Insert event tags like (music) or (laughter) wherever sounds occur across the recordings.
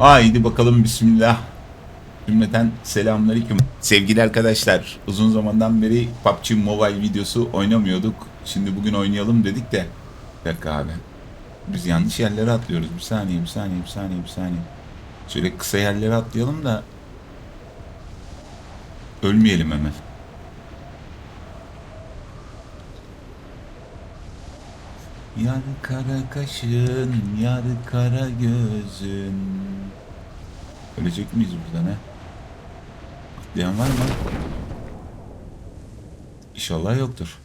Haydi bakalım bismillah. Cümleten selamünaleyküm. Sevgili arkadaşlar, uzun zamandan beri PUBG Mobile videosu oynamıyorduk. Şimdi bugün oynayalım dedik de. Bir dakika abi. Biz yanlış yerlere atlıyoruz. Bir saniye, bir saniye, bir saniye, bir saniye. Şöyle kısa yerlere atlayalım da ölmeyelim hemen. Yar kara kaşın, yar kara gözün. Ölecek miyiz buradan ha? Atlayan var mı? İnşallah yoktur.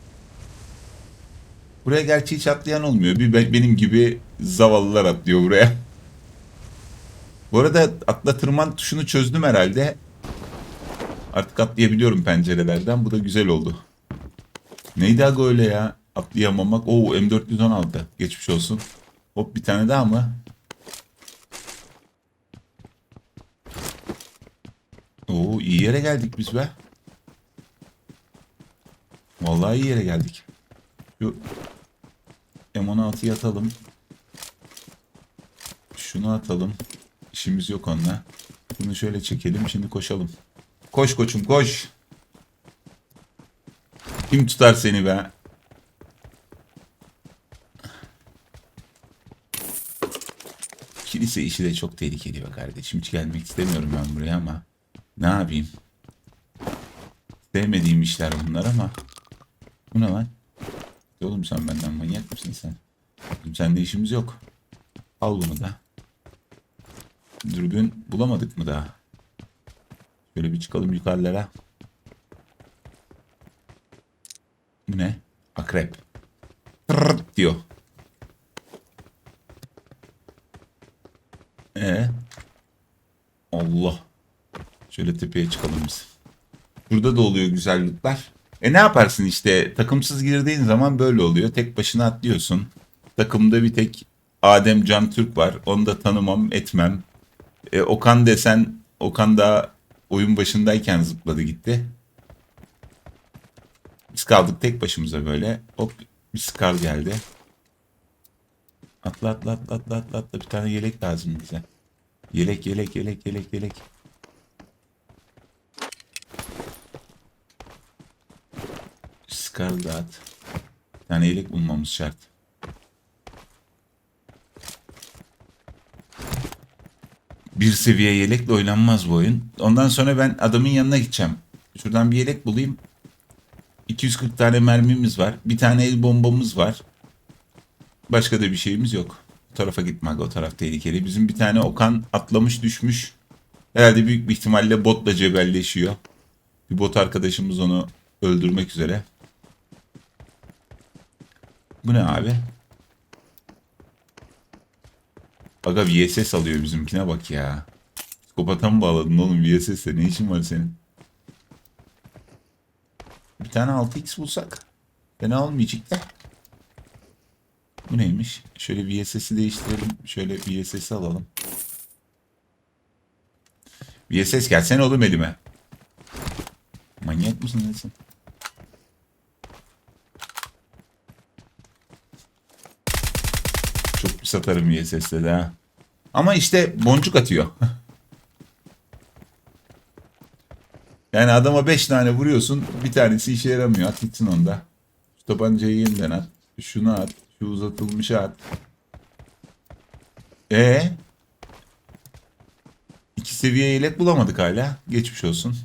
Buraya gerçi hiç atlayan olmuyor. Bir be- benim gibi zavallılar atlıyor buraya. (laughs) Bu arada atla tırman tuşunu çözdüm herhalde. Artık atlayabiliyorum pencerelerden. Bu da güzel oldu. Neydi aga öyle ya? Atlayamamak. Oo M416. Geçmiş olsun. Hop bir tane daha mı? Oo iyi yere geldik biz be. Vallahi iyi yere geldik. Şu M16'yı atalım. Şunu atalım. İşimiz yok onunla. Bunu şöyle çekelim. Şimdi koşalım. Koş koçum koş. Kim tutar seni be? Kilise işi de çok tehlikeli be kardeşim. Hiç gelmek istemiyorum ben buraya ama ne yapayım? Sevmediğim işler bunlar ama bu ne lan? Oğlum sen benden manyak mısın sen? Oğlum sende işimiz yok. Al bunu da. Dürbün bulamadık mı daha? Şöyle bir çıkalım yukarılara. Bu ne? Akrep. Tırrrt diyor. Ee? Allah. Şöyle tepeye çıkalım biz. Burada da oluyor güzellikler. E ne yaparsın işte takımsız girdiğin zaman böyle oluyor. Tek başına atlıyorsun. Takımda bir tek Adem Can Türk var. Onu da tanımam etmem. E, Okan desen Okan da oyun başındayken zıpladı gitti. Biz kaldık tek başımıza böyle. Hop bir Scar geldi. Atla atla atla atla atla. Bir tane yelek lazım bize. Yelek yelek yelek yelek yelek. Scar da. Bir tane yelek bulmamız şart. Bir seviye yelekle oynanmaz bu oyun. Ondan sonra ben adamın yanına gideceğim. Şuradan bir yelek bulayım. 240 tane mermimiz var. Bir tane el bombamız var. Başka da bir şeyimiz yok. Tarafa gitmek o taraf tehlikeli. Bizim bir tane Okan atlamış düşmüş. Herhalde büyük bir ihtimalle botla cebelleşiyor. Bir bot arkadaşımız onu öldürmek üzere. Bu ne abi? Aga VSS alıyor bizimkine bak ya. Psikopata mı bağladın oğlum VSS'le? Ne işin var senin? Bir tane 6x bulsak. Fena olmayacak da. Bu neymiş? Şöyle VSS'i değiştirelim. Şöyle VSS'i alalım. VSS gelsene oğlum elime. Manyak mısın nesin? Çok pis atarım VSS'de de ha. Ama işte boncuk atıyor. (laughs) yani adama 5 tane vuruyorsun. Bir tanesi işe yaramıyor. At gitsin onda. Şu tabancayı yeniden at. Şunu at. Şu uzatılmışı at. E İki seviye yelek bulamadık hala. Geçmiş olsun.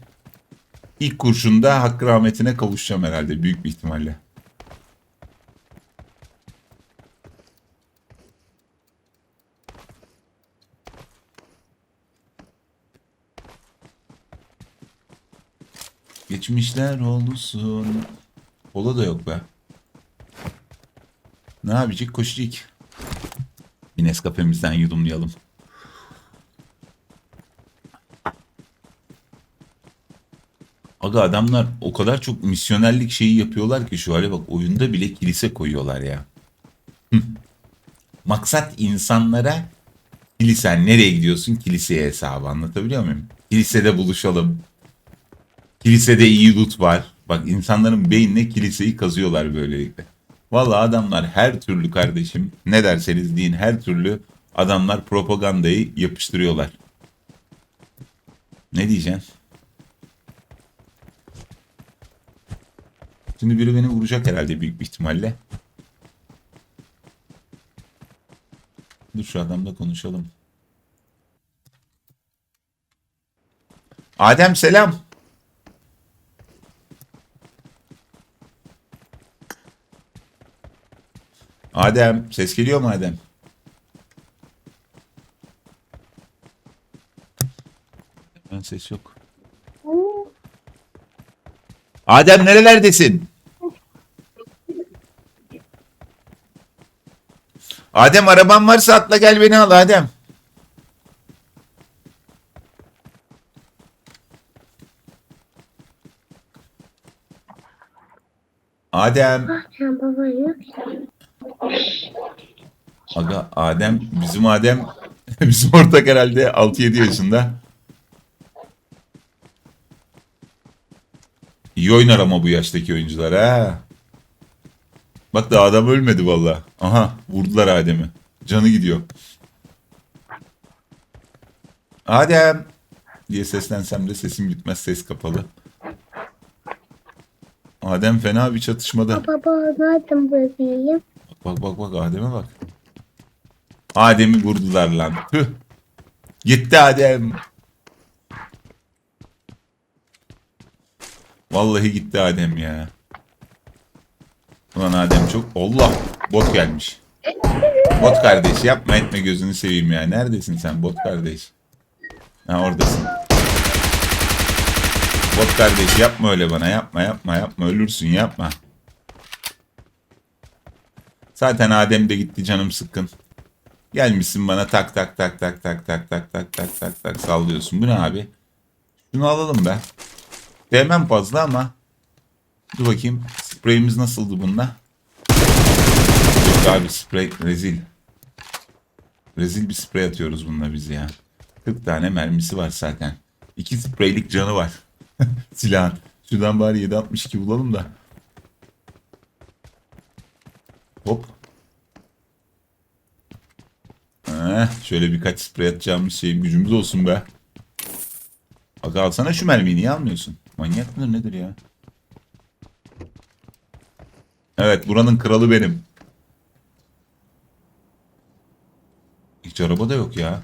İlk kurşunda hakkı rahmetine kavuşacağım herhalde büyük bir ihtimalle. Geçmişler olsun. Ola da yok be. Ne yapacak? Koşacak. Bir Nescafe'mizden yudumlayalım. Aga adamlar o kadar çok misyonerlik şeyi yapıyorlar ki şu hale bak oyunda bile kilise koyuyorlar ya. Maksat insanlara kilisen nereye gidiyorsun kiliseye hesabı anlatabiliyor muyum? Kilisede buluşalım. Kilisede iyi loot var. Bak insanların beynine kiliseyi kazıyorlar böylelikle. Vallahi adamlar her türlü kardeşim ne derseniz deyin her türlü adamlar propagandayı yapıştırıyorlar. Ne diyeceksin? Şimdi biri beni vuracak herhalde büyük bir ihtimalle. Dur şu adamla konuşalım. Adem selam. Adem ses geliyor mu Adem? Ben ses yok. Adem nerelerdesin? Adem araban varsa atla gel beni al Adem. Adem. Sen baba yok. Aga Adem bizim Adem (laughs) bizim ortak herhalde 6-7 yaşında. İyi oynar ama bu yaştaki oyuncular ha. Bak da adam ölmedi valla. Aha vurdular Adem'i. Canı gidiyor. Adem diye seslensem de sesim gitmez ses kapalı. Adem fena bir çatışmada. Baba nereden bebeğim? Bak bak bak Adem'e bak. Adem'i vurdular lan. Tüh. Gitti Adem. Vallahi gitti Adem ya. Ulan Adem çok... Allah! Bot gelmiş. Bot kardeş yapma etme gözünü seveyim ya. Neredesin sen bot kardeş? Ha oradasın. Bot kardeş yapma öyle bana yapma yapma yapma ölürsün yapma. Zaten Adem de gitti canım sıkkın. Gelmişsin bana tak tak tak tak tak tak tak tak tak tak tak sallıyorsun. Bu ne abi? Şunu alalım be. Sevmem fazla ama. Dur bakayım. Spreyimiz nasıldı bunda? Yok abi sprey rezil. Rezil bir sprey atıyoruz bununla biz ya. 40 tane mermisi var zaten. 2 spreylik canı var. Silahın. Şuradan bari 762 bulalım da. Hop. Heh, şöyle birkaç sprey atacağımız şeyim gücümüz olsun be. Bak alsana şu mermiyi niye almıyorsun? Manyak mıdır nedir ya? Evet buranın kralı benim. Hiç araba da yok ya.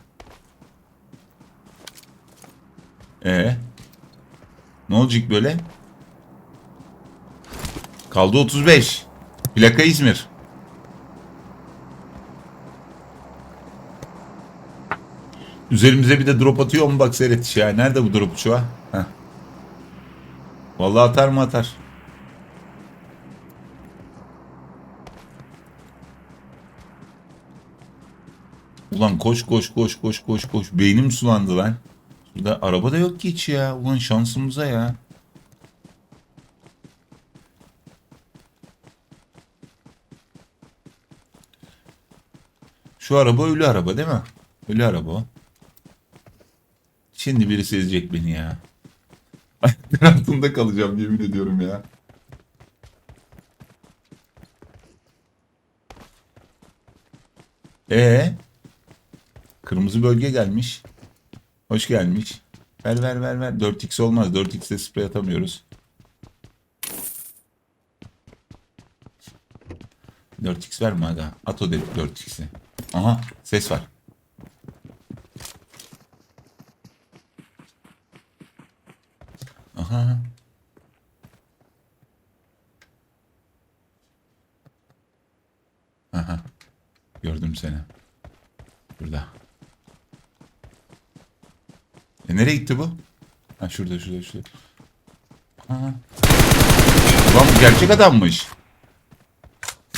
Ee? Ne olacak böyle? Kaldı 35. Plaka İzmir. Üzerimize bir de drop atıyor mu bak seyret ya. Nerede bu drop uçağı? Heh. Vallahi atar mı atar. Ulan koş koş koş koş koş koş. Beynim sulandı lan. Burada araba da yok ki hiç ya. Ulan şansımıza ya. Şu araba ölü araba değil mi? Ölü araba. Şimdi birisi ezecek beni ya. (laughs) Ayaklar altında kalacağım yemin ediyorum ya. Ee, Kırmızı bölge gelmiş. Hoş gelmiş. Ver ver ver ver. 4x olmaz. 4x'de sprey atamıyoruz. 4x verme aga. At o dedik 4x'i. Aha ses var. Aha. Aha. Gördüm seni. Burada. E nereye gitti bu? Ha şurada şurada şurada. Aha. Ulan bu gerçek adammış.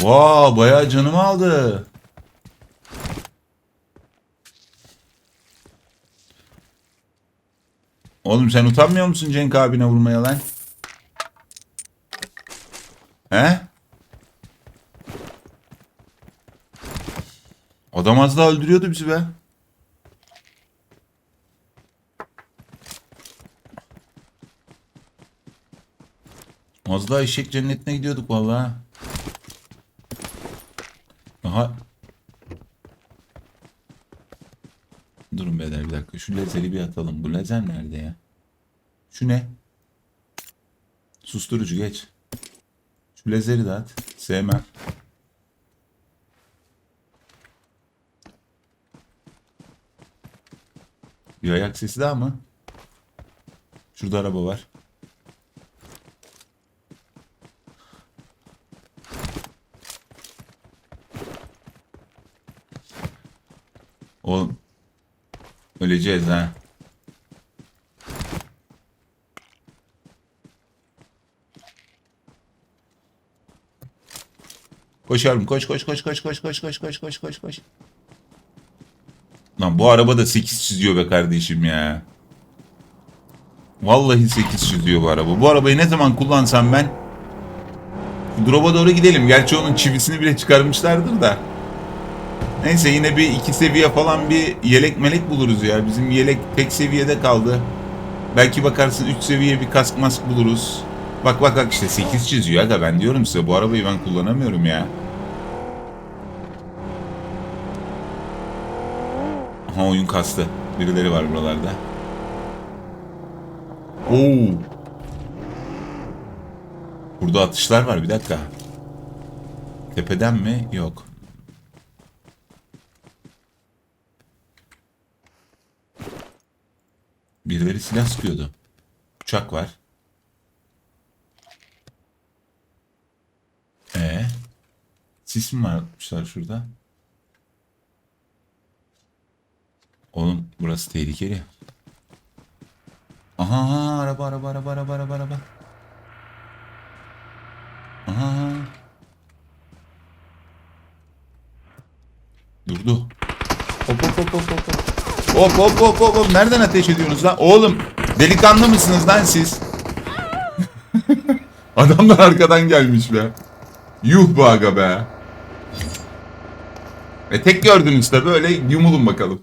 Vaa bayağı canımı aldı. Oğlum sen utanmıyor musun Cenk abine vurmaya lan? He? Adam az daha öldürüyordu bizi be. Az daha eşek cennetine gidiyorduk vallahi. Aha. Durun beyler bir dakika. Şu lazeri bir atalım. Bu lazer nerede ya? Şu ne? Susturucu geç. Şu lazeri de at. Sevmem. Bir ayak sesi daha mı? Şurada araba var. Oğlum. Öleceğiz ha. Koşarım. Koş koş koş koş koş koş koş koş koş koş koş. Lan bu araba da 8 çiziyor be kardeşim ya. Vallahi 8 çiziyor bu araba. Bu arabayı ne zaman kullansam ben drop'a doğru gidelim. Gerçi onun çivisini bile çıkarmışlardır da. Neyse yine bir iki seviye falan bir yelek melek buluruz ya. Bizim yelek tek seviyede kaldı. Belki bakarsın 3 seviye bir kask mask buluruz. Bak bak bak işte 8 çiziyor aga ben diyorum size bu arabayı ben kullanamıyorum ya. Aha oyun kastı. Birileri var buralarda. Oo. Burada atışlar var bir dakika. Tepeden mi? Yok. Birileri silah sıkıyordu. Uçak var. Ee, sis mi varmışlar şurada? Oğlum burası tehlikeli. Aha, araba araba araba araba araba araba. Aha. Durdu. Hop hop hop hop hop. Hop. Hop hop hop hop. Nereden ateş ediyorsunuz lan? Oğlum delikanlı mısınız lan siz? (laughs) Adamlar arkadan gelmiş be. Yuh bu aga be. E tek gördünüz de böyle yumulun bakalım.